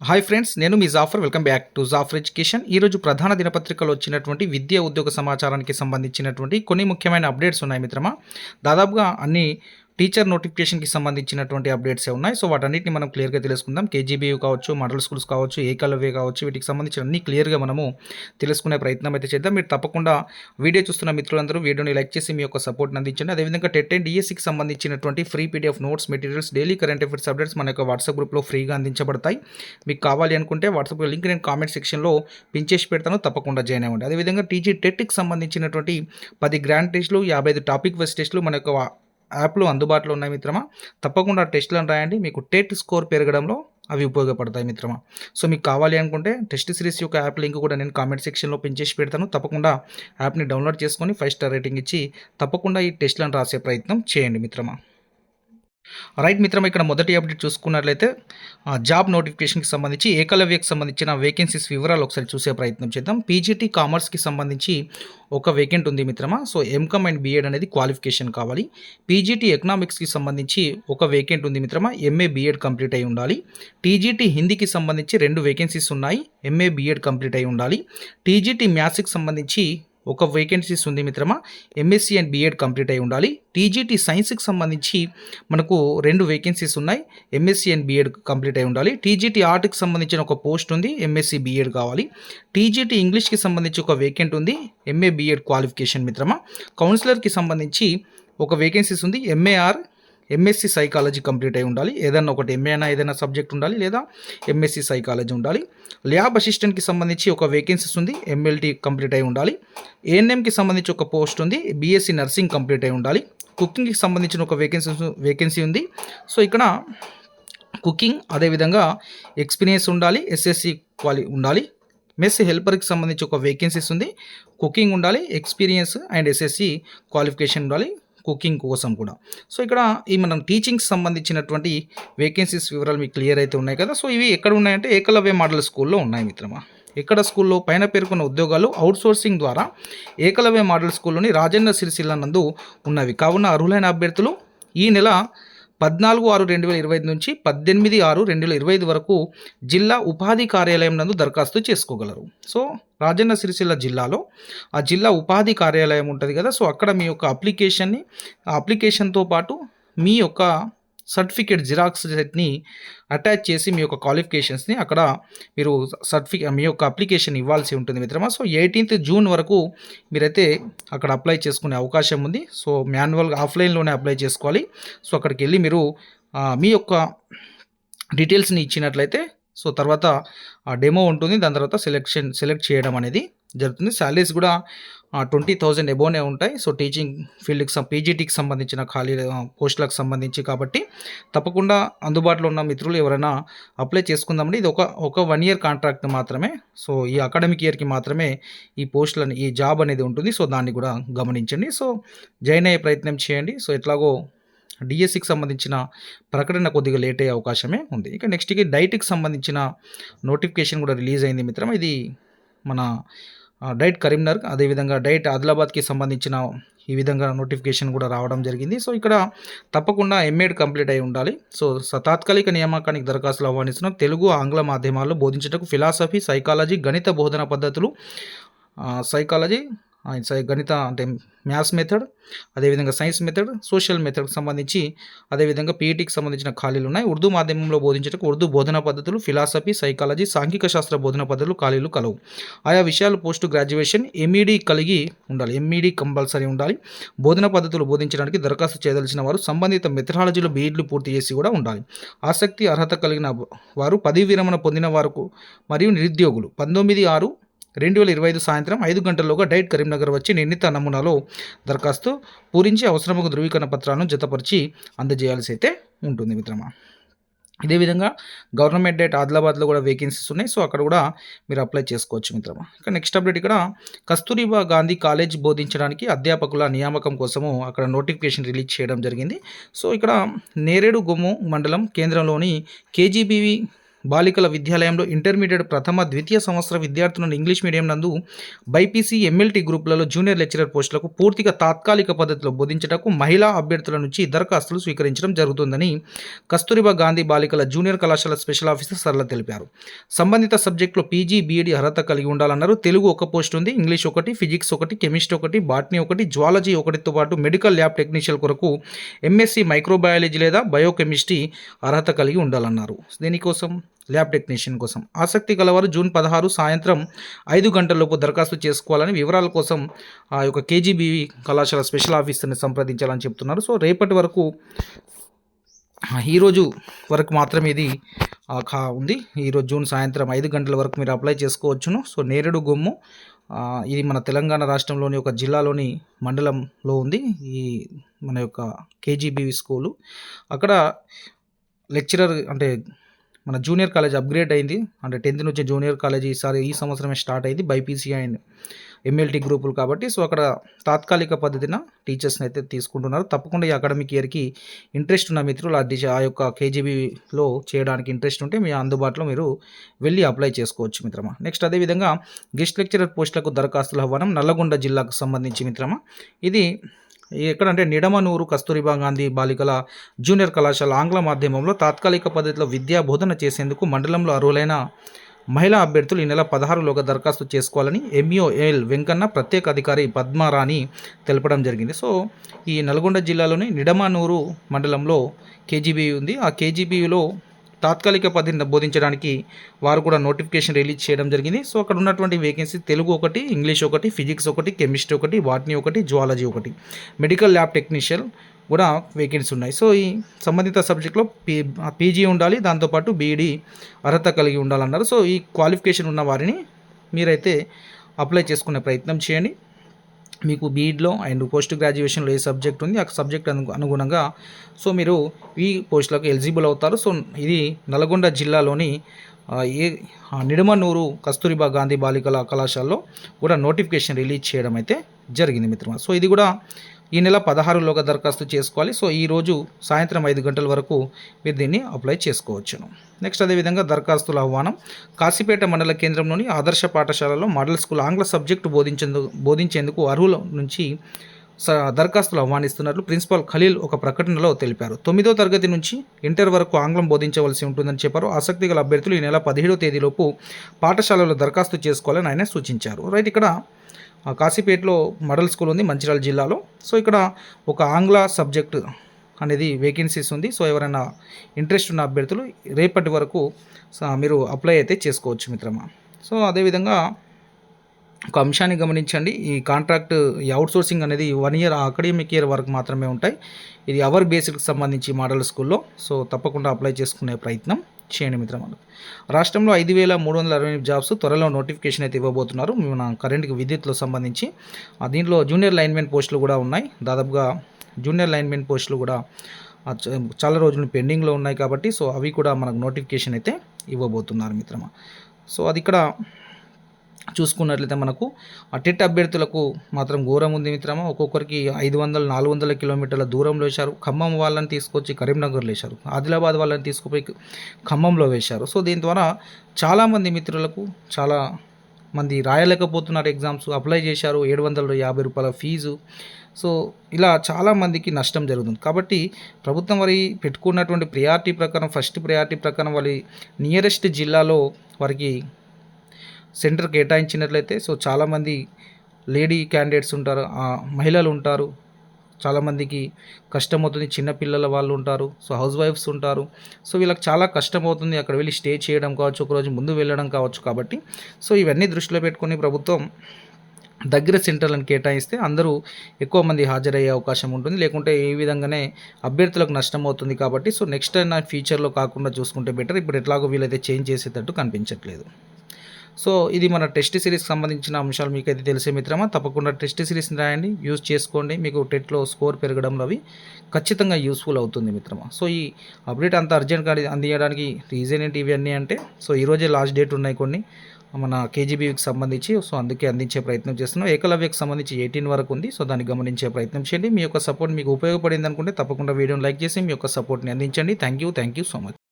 Hi friends నేను మీ Jafar welcome back to Jafar education ఈరోజు ప్రధాన దినపత్రికలో వచ్చినటువంటి విద్యా ఉద్యోగ సమాచారానికి సంబంధించినటువంటి కొన్ని ముఖ్యమైన అప్డేట్స్ ఉన్నాయి మిత్రమా. దాదాపుగా అన్ని టీచర్ నోటిఫికేషన్కి సంబంధించినటువంటి అప్డేట్సే ఉన్నాయి? సో వాటన్నిటిని మనం క్లియర్గా తెలుసుకుందాం. కేజీబీయూ కావచ్చు మోడల్ స్కూల్స్ కావచ్చు ఏకలవ్య కావచ్చు వీటికి సంబంధించిన అన్ని క్లియర్గా మనము తెలుసుకునే ప్రయత్నం అయితే చేద్దాం. మీరు తప్పకుండా వీడియో చూస్తున్న మిత్రులందరూ వీడియోని లైక్ చేసి మీ యొక్క సపోర్ట్ని అందించండి. అదేవిధంగా టెట్ అండ్ డిఎస్సికి సంబంధించినటువంటి free PDF notes materials daily current affairs updates మన యొక్క వాట్సాప్ గ్రూప్లో ఫ్రీగా అందించబడతాయి. మీకు కావాలి అనుకుంటే వాట్సాప్ లింక్ నేను కామెంట్ సెక్షన్లో పిన్ చేసి పెడతాను. తప్పకుండా జాయిన్ అవ్వండి. అదేవిధంగా టీజీ టెట్కి సంబంధించినటువంటి పది గ్రాండ్ టెస్టులు యాభై ఐదు టాపిక్ వెస్ట్ టెస్టులు మన యొక్క యాప్లు అందుబాటులో ఉన్నాయి మిత్రమా? తప్పకుండా టెస్ట్లను రాయండి. మీకు టెట్ స్కోర్ పెరగడంలో అవి ఉపయోగపడతాయి మిత్రమా. సో మీకు కావాలి అనుకుంటే టెస్ట్ సిరీస్ యొక్క యాప్ లింక్ కూడా నేను కామెంట్ సెక్షన్లో పిన్ చేసి పెడతాను. తప్పకుండా యాప్ని డౌన్లోడ్ చేసుకొని ఫైవ్ స్టార్ రేటింగ్ ఇచ్చి తప్పకుండా ఈ టెస్ట్లను రాసే ప్రయత్నం చేయండి మిత్రమా. రైట్ మిత్రం ఇక్కడ మొదటి అప్డేట్ చూసుకున్నట్లయితే ఆ, జాబ్ నోటిఫికేషన్కి సంబంధించి ఏకలవ్యకు సంబంధించిన వేకెన్సీస్ వివరాలు ఒకసారి చూసే ప్రయత్నం చేద్దాం. పీజీటీ కామర్స్కి సంబంధించి ఒక వేకెంట్ ఉంది మిత్రమా. సో ఎంకమ్ అండ్ బీఎడ్ అనేది క్వాలిఫికేషన్ కావాలి. పీజీటీ ఎకనామిక్స్కి సంబంధించి ఒక వేకెంట్ ఉంది మిత్రమా. ఎంఏ బీఎడ్ కంప్లీట్ అయి ఉండాలి. టీజీటీ హిందీకి సంబంధించి రెండు వేకెన్సీస్ ఉన్నాయి. ఎంఏ బీఎడ్ కంప్లీట్ అయి ఉండాలి. టీజీటీ మ్యాథ్స్కి సంబంధించి ఒక వేకెన్సీస్ ఉంది మిత్రమా? ఎంఎస్సీ అండ్ బీఎడ్ కంప్లీట్ అయి ఉండాలి. టీజీటీ సైన్స్కి సంబంధించి మనకు రెండు వేకెన్సీస్ ఉన్నాయి. ఎంఎస్సీ అండ్ బీఎడ్ కంప్లీట్ అయి ఉండాలి. టీజీటీ ఆర్ట్కి సంబంధించిన ఒక పోస్ట్ ఉంది. ఎంఎస్సీ బీఎడ్ కావాలి. టీజీటీ ఇంగ్లీష్కి సంబంధించి ఒక వేకెంట్ ఉంది. ఎంఏ బీఎడ్ క్వాలిఫికేషన్ మిత్రమా? కౌన్సిలర్కి సంబంధించి ఒక వేకెన్సీస్ ఉంది. ఎంఏఆర్ ఎంఎస్సి సైకాలజీ కంప్లీట్ అయి ఉండాలి. ఏదైనా ఒకటి ఎంఏ అయినా ఏదైనా సబ్జెక్ట్ ఉండాలి లేదా ఎంఎస్సి సైకాలజీ ఉండాలి. ల్యాబ్ అసిస్టెంట్కి సంబంధించి ఒక వేకెన్సీస్ ఉంది ఎంఎల్టీ కంప్లీట్ అయి ఉండాలి. ఏఎన్ఎంకి సంబంధించి ఒక పోస్ట్ ఉంది బీఎస్సీ నర్సింగ్ కంప్లీట్ అయి ఉండాలి. కుకింగ్కి సంబంధించిన ఒక వేకెన్సీ వేకెన్సీ ఉంది. సో ఇక్కడ కుకింగ్ అదేవిధంగా ఎక్స్పీరియన్స్ ఉండాలి ఎస్ఎస్సి క్వాలి ఉండాలి. మెస్ హెల్పర్కి సంబంధించి ఒక వేకెన్సీస్ ఉంది కుకింగ్ ఉండాలి ఎక్స్పీరియన్స్ అండ్ ఎస్ఎస్సి క్వాలిఫికేషన్ ఉండాలి. కుకింగ్ కోసం కూడా. సో ఇక్కడ ఈ మనం టీచింగ్కి సంబంధించినటువంటి వేకెన్సీస్ వివరాలు మీకు క్లియర్ అయితే ఉన్నాయి కదా. సో ఇవి ఎక్కడ ఉన్నాయంటే ఏకలవ్య మోడల్ స్కూల్లో ఉన్నాయి మిత్రమా. ఎక్కడ స్కూల్లో పైన పేర్కొన్న ఉద్యోగాలు అవుట్సోర్సింగ్ ద్వారా ఏకలవ్య మోడల్ స్కూల్లోని రాజన్న సిరిసిల్ల నందు ఉన్నవి. కావున అర్హులైన అభ్యర్థులు ఈ నెల పద్నాలుగు ఆరు రెండు వేల ఇరవై ఐదు నుంచి పద్దెనిమిది ఆరు రెండు వేల ఇరవై ఐదు వరకు జిల్లా ఉపాధి కార్యాలయం నందు దరఖాస్తు చేసుకోగలరు. సో రాజన్న సిరిసిల్ల జిల్లాలో ఆ జిల్లా ఉపాధి కార్యాలయం ఉంటుంది కదా సో అక్కడ మీ యొక్క అప్లికేషన్ని ఆ అప్లికేషన్తో పాటు మీ యొక్క సర్టిఫికేట్ జిరాక్స్ సెట్ని అటాచ్ చేసి మీ యొక్క క్వాలిఫికేషన్స్ని అక్కడ మీరు సర్టిఫికేట్ మీ యొక్క అప్లికేషన్ ఇవ్వాల్సి ఉంటుంది మిత్రమా. సో ఎయిటీన్త్ జూన్ వరకు మీరైతే అక్కడ అప్లై చేసుకునే అవకాశం ఉంది. సో మాన్యువల్గా ఆఫ్లైన్లోనే అప్లై చేసుకోవాలి. సో అక్కడికి వెళ్ళి మీరు మీ యొక్క డీటెయిల్స్ని ఇచ్చినట్లయితే సో తర్వాత ఆ డెమో ఉంటుంది. దాని తర్వాత సెలెక్షన్ సెలెక్ట్ చేయడం అనేది జరుగుతుంది. శాలరీస్ కూడా ట్వంటీ థౌజండ్ ఎబోనే ఉంటాయి. సో టీచింగ్ ఫీల్డ్కి సం పీజీటీకి సంబంధించిన ఖాళీ పోస్టులకు సంబంధించి కాబట్టి తప్పకుండా అందుబాటులో ఉన్న మిత్రులు ఎవరైనా అప్లై చేసుకుందామండి. ఇది ఒక ఒక వన్ ఇయర్ కాంట్రాక్ట్ మాత్రమే. సో ఈ అకాడమిక్ ఇయర్కి మాత్రమే ఈ పోస్టులను ఈ జాబ్ అనేది ఉంటుంది. సో దాన్ని కూడా గమనించండి. సో జాయిన్ అయ్యే ప్రయత్నం చేయండి. సో ఎట్లాగో డిఎస్సికి సంబంధించిన ప్రకటన కొద్దిగా లేట్ అయ్యే అవకాశమే ఉంది. ఇక నెక్స్ట్కి డైట్కి సంబంధించిన నోటిఫికేషన్ కూడా రిలీజ్ అయింది మిత్రం ఇది మన డైట్ కరీంనగర్ అదేవిధంగా డైట్ ఆదిలాబాద్కి సంబంధించిన ఈ విధంగా నోటిఫికేషన్ కూడా రావడం జరిగింది. సో ఇక్కడ తప్పకుండా ఎంఏడ్ కంప్లీట్ అయి ఉండాలి. సో తాత్కాలిక నియామకానికి దరఖాస్తులు ఆహ్వానిస్తున్నాం. తెలుగు ఆంగ్ల మాధ్యమాల్లో బోధించటకు ఫిలాసఫీ సైకాలజీ గణిత బోధన పద్ధతులు సైకాలజీ ఆ, గణిత అంటే మ్యాథ్స్ మెథడ్ అదేవిధంగా సైన్స్ మెథడ్ సోషల్ మెథడ్కి సంబంధించి అదేవిధంగా పీఈటీకి సంబంధించిన ఖాళీలు ఉన్నాయి. ఉర్దూ మాధ్యమంలో బోధించటకు ఉర్దూ బోధనా పద్ధతులు ఫిలాసఫీ సైకాలజీ సాంఘిక శాస్త్ర బోధనా పద్ధతులు ఖాళీలు కలవు. ఆయా విషయాలు పోస్ట్ గ్రాడ్యుయేషన్ ఎంఈడి కలిగి ఉండాలి. ఎంఈడి కంపల్సరీ ఉండాలి. బోధనా పద్ధతులు బోధించడానికి దరఖాస్తు చేయదలిచిన వారు సంబంధిత మెథడాలజీలో బీఈడ్లు పూర్తి చేసి కూడా ఉండాలి. ఆసక్తి అర్హత కలిగిన వారు పదవి విరమణ పొందిన వారు మరియు నిరుద్యోగులు. పంతొమ్మిది ఆరు రెండు వేల ఇరవై ఐదు సాయంత్రం ఐదు గంటల్లోగా డైట్ కరీంనగర్ వచ్చి నిర్ణీత నమూనాలో దరఖాస్తు పూరించి అవసరముకు ధృవీకరణ పత్రాలను జతపరిచి అందజేయాల్సి అయితే ఉంటుంది మిత్రమా. ఇదే విధంగా గవర్నమెంట్ డేట్ ఆదిలాబాద్లో కూడా వేకెన్సీస్ ఉన్నాయి. సో అక్కడ కూడా మీరు అప్లై చేసుకోవచ్చు మిత్రమా. ఇక నెక్స్ట్ అప్డేట్ ఇక్కడ కస్తూరిబా గాంధీ కాలేజ్ బోధించడానికి అధ్యాపకుల నియామకం కోసము అక్కడ నోటిఫికేషన్ రిలీజ్ చేయడం జరిగింది. సో ఇక్కడ నేరేడు గొమ్ము మండలం కేంద్రంలోని కేజీబీవి బాలికల విద్యాలయంలో ఇంటర్మీడియట్ ప్రథమ ద్వితీయ సంవత్సర విద్యార్థులను ఇంగ్లీష్ మీడియం నందు బైపీసీ ఎంఎల్టీ గ్రూపులలో జూనియర్ లెక్చరర్ పోస్టులకు పూర్తిగా తాత్కాలిక పద్ధతిలో బోధించటకు మహిళా అభ్యర్థుల నుంచి దరఖాస్తులు స్వీకరించడం జరుగుతుందని కస్తూరిబా గాంధీ బాలికల జూనియర్ కళాశాల స్పెషల్ ఆఫీసర్ సరళ తెలిపారు. సంబంధిత సబ్జెక్టులో పీజీ బీఈడి అర్హత కలిగి ఉండాలన్నారు. తెలుగు ఒక పోస్ట్ ఉంది. ఇంగ్లీష్ ఒకటి ఫిజిక్స్ ఒకటి కెమిస్ట్రీ ఒకటి బాటనీ ఒకటి జువాలజీ ఒకటితో పాటు మెడికల్ ల్యాబ్ టెక్నీషియన్ కొరకు ఎంఎస్సీ మైక్రోబయాలజీ లేదా బయోకెమిస్ట్రీ అర్హత కలిగి ఉండాలన్నారు. దీనికోసం ల్యాబ్ టెక్నీషియన్ కోసం. ఆసక్తి గలవారు జూన్ పదహారు సాయంత్రం ఐదు గంటలలోపు దరఖాస్తు చేసుకోవాలని వివరాల కోసం ఆ యొక్క కేజీబీ కళాశాల స్పెషల్ ఆఫీసర్ని సంప్రదించాలని చెప్తున్నారు. సో రేపటి వరకు ఈరోజు వరకు మాత్రమే ఇది ఆ, ఉంది. ఈరోజు జూన్ సాయంత్రం ఐదు గంటల వరకు మీరు అప్లై చేసుకోవచ్చును. సో నేరేడు గొమ్ము ఇది మన తెలంగాణ రాష్ట్రంలోని ఒక జిల్లాలోని మండలంలో ఉంది. ఈ మన యొక్క కేజీబీవి స్కూలు. అక్కడ లెక్చరర్ అంటే మన జూనియర్ కాలేజ్ అప్గ్రేడ్ అయింది. అంటే టెన్త్ నుంచి జూనియర్ కాలేజ్ ఈసారి ఈ సంవత్సరమే స్టార్ట్ అయింది. బైపీసీ అండ్ ఎంఎల్టీ గ్రూపులు కాబట్టి. సో అక్కడ తాత్కాలిక పద్ధతిన టీచర్స్ని అయితే తీసుకుంటున్నారు. తప్పకుండా ఈ అకాడమిక్ ఇయర్కి ఇంట్రెస్ట్ ఉన్న మిత్రులు ఆ ఆ యొక్క కేజీబీలో చేయడానికి ఇంట్రెస్ట్ ఉంటే మీ అందుబాటులో మీరు వెళ్ళి అప్లై చేసుకోవచ్చు మిత్రమా. నెక్స్ట్ అదేవిధంగా గెస్ట్ లెక్చరర్ పోస్టులకు దరఖాస్తుల ఆహ్వానం నల్లగొండ జిల్లాకు సంబంధించి మిత్రమా. ఇది ఎక్కడంటే నిడమనూరు కస్తూరిబా గాంధీ బాలికల జూనియర్ కళాశాల ఆంగ్ల మాధ్యమంలో తాత్కాలిక పద్ధతిలో విద్యా బోధన చేసేందుకు మండలంలో అర్హులైన మహిళా అభ్యర్థులు ఈ నెల పదహారులోగా దరఖాస్తు చేసుకోవాలని ఎంఈఓఎల్ వెంకన్న ప్రత్యేక అధికారి పద్మారాణి తెలపడం జరిగింది. సో ఈ నల్గొండ జిల్లాలోని నిడమనూరు మండలంలో కేజీబీ ఉంది. ఆ కేజీబీలో తాత్కాలిక పద్ధతిని బోధించడానికి వారు కూడా నోటిఫికేషన్ రిలీజ్ చేయడం జరిగింది. సో అక్కడ ఉన్నటువంటి వేకెన్సీ తెలుగు ఒకటి ఇంగ్లీష్ ఒకటి ఫిజిక్స్ ఒకటి కెమిస్ట్రీ ఒకటి వాటిని ఒకటి జువాలజీ ఒకటి. మెడికల్ ల్యాబ్ టెక్నీషియన్ కూడా వేకెన్సీ ఉన్నాయి. సో ఈ సంబంధిత సబ్జెక్ట్లో పీ పీజీ ఉండాలి దాంతోపాటు బీఈడీ అర్హత కలిగి ఉండాలన్నారు. సో ఈ క్వాలిఫికేషన్ ఉన్న వారిని మీరైతే అప్లై చేసుకునే ప్రయత్నం చేయండి. మీకు బీఈడ్లో అండ్ పోస్ట్ గ్రాడ్యుయేషన్లో ఏ సబ్జెక్ట్ ఉంది ఆ సబ్జెక్ట్ అను అనుగుణంగా సో మీరు ఈ పోస్టులకు ఎలిజిబుల్ అవుతారు. సో ఇది నల్గొండ జిల్లాలోని ఏ నిడమనూరు కస్తూరిబా గాంధీ బాలికల కళాశాలలో కూడా నోటిఫికేషన్ రిలీజ్ చేయడం అయితే జరిగింది మిత్రమా సో ఇది కూడా ఈ నెల పదహారులోగా దరఖాస్తు చేసుకోవాలి. సో ఈ రోజు సాయంత్రం ఐదు గంటల వరకు మీరు దీన్ని అప్లై చేసుకోవచ్చును. నెక్స్ట్ అదేవిధంగా దరఖాస్తుల ఆహ్వానం. కాశీపేట మండల కేంద్రంలోని ఆదర్శ పాఠశాలలో మోడల్ స్కూల్ ఆంగ్ల సబ్జెక్టు బోధించేందుకు బోధించేందుకు అర్హుల నుంచి స- దరఖాస్తులు ఆహ్వానిస్తున్నట్లు ప్రిన్సిపాల్ ఖలీల్ ఒక ప్రకటనలో తెలిపారు. తొమ్మిదో తరగతి నుంచి ఇంటర్ వరకు ఆంగ్లం బోధించవలసి ఉంటుందని చెప్పారు. ఆసక్తి గల అభ్యర్థులు ఈ నెల పదిహేడో తేదీలోపు పాఠశాలలో దరఖాస్తు చేసుకోవాలని ఆయన సూచించారు. రైట్ ఇక్కడ కాశీపేటలో మోడల్ స్కూల్ ఉంది మంచిర్యాల జిల్లాలో. సో ఇక్కడ ఒక ఆంగ్ల సబ్జెక్ట్ అనేది వేకెన్సీస్ ఉంది. సో ఎవరైనా ఇంట్రెస్ట్ ఉన్న అభ్యర్థులు రేపటి వరకు మీరు అప్లై అయితే చేసుకోవచ్చు మిత్రమా. సో అదేవిధంగా ఒక అంశాన్ని గమనించండి. ఈ కాంట్రాక్ట్ ఈ అవుట్సోర్సింగ్ అనేది వన్ ఇయర్ అకాడమిక్ ఇయర్ వరకు మాత్రమే ఉంటాయి. ఇది అవర్ బేసిక్ సంబంధించి మోడల్ స్కూల్లో. సో తప్పకుండా అప్లై చేసుకునే ప్రయత్నం. చేయండి మిత్రమా రాష్ట్రంలో ఐదు వేల మూడు వందల అరవై ఎనిమిది జాబ్స్ త్వరలో నోటిఫికేషన్ అయితే ఇవ్వబోతున్నారు. మన కరెంట్కి విద్యుత్లో సంబంధించి ఆ దీంట్లో జూనియర్ లైన్మెన్ పోస్టులు కూడా ఉన్నాయి. దాదాపుగా జూనియర్ లైన్మెన్ పోస్టులు కూడా చాలా రోజులు పెండింగ్లో ఉన్నాయి కాబట్టి సో అవి కూడా మనకు నోటిఫికేషన్ అయితే ఇవ్వబోతున్నారు మిత్రమా. సో అది ఇక్కడ చూసుకున్నట్లయితే మనకు ఆ టెట్ అభ్యర్థులకు మాత్రం ఘోరం ఉంది మిత్రమా. ఒక్కొక్కరికి ఐదు వందల నాలుగు వందల కిలోమీటర్ల దూరంలో వేశారు. ఖమ్మం వాళ్ళని తీసుకొచ్చి కరీంనగర్లో వేశారు. ఆదిలాబాద్ వాళ్ళని తీసుకుపోయి ఖమ్మంలో వేశారు. సో దీని ద్వారా చాలామంది మిత్రులకు చాలా మంది రాయలేకపోతున్నారు ఎగ్జామ్స్. అప్లై చేశారు ఏడు వందల యాభై రూపాయల ఫీజు. సో ఇలా చాలామందికి నష్టం జరుగుతుంది. కాబట్టి ప్రభుత్వం వారి పెట్టుకున్నటువంటి ప్రియారిటీ ప్రకారం ఫస్ట్ ప్రియారిటీ ప్రకారం వారి నియరెస్ట్ జిల్లాలో వారికి సెంటర్ కేటాయించినట్లయితే సో చాలామంది లేడీ క్యాండిడేట్స్ ఉంటారు మహిళలు ఉంటారు. చాలామందికి కష్టం అవుతుంది చిన్నపిల్లల వాళ్ళు ఉంటారు సో హౌస్ వైఫ్స్ ఉంటారు. సో వీళ్ళకి చాలా కష్టం అవుతుంది అక్కడ వెళ్ళి స్టే చేయడం కావచ్చు ఒకరోజు ముందు వెళ్ళడం కావచ్చు కాబట్టి. సో ఇవన్నీ దృష్టిలో పెట్టుకొని ప్రభుత్వం దగ్గర సెంటర్లను కేటాయిస్తే అందరూ ఎక్కువ మంది హాజరయ్యే అవకాశం ఉంటుంది. లేకుంటే ఈ విధంగానే అభ్యర్థులకు నష్టం అవుతుంది కాబట్టి. సో నెక్స్ట్ అయినా ఫ్యూచర్లో కాకుండా చూసుకుంటే బెటర్. ఇప్పుడు ఎట్లాగో వీలైతే చేంజ్ చేసేటట్టు కనిపించట్లేదు. సో ఇది మన టెస్ట్ సిరీస్కి సంబంధించిన అంశాలు మీకైతే తెలిసే మిత్రమా? తప్పకుండా టెస్ట్ సిరీస్ని రాయండి యూజ్ చేసుకోండి. మీకు టెట్లో స్కోర్ పెరగడంలో అవి ఖచ్చితంగా యూస్ఫుల్ అవుతుంది మిత్రమా? సో ఈ అప్డేట్ అంత అర్జెంట్గా అందియడానికి రీజన్ ఏంటి ఇవన్నీ అంటే సో ఈరోజే లాస్ట్ డేట్ ఉన్నాయి కొన్ని మన కేజీబీకి సంబంధించి సో అందుకే అందించే ప్రయత్నం చేస్తున్నాం. ఏకలవ్యకు సంబంధించి ఎయిటీన్ వరకు ఉంది సో దాన్ని గమనించే ప్రయత్నం చేయండి. మీ యొక్క సపోర్ట్ మీకు ఉపయోగపడింది అనుకుంటే తప్పకుండా వీడియోని లైక్ చేసి మీ యొక్క సపోర్ట్ని అందించండి. Thank you thank you so much.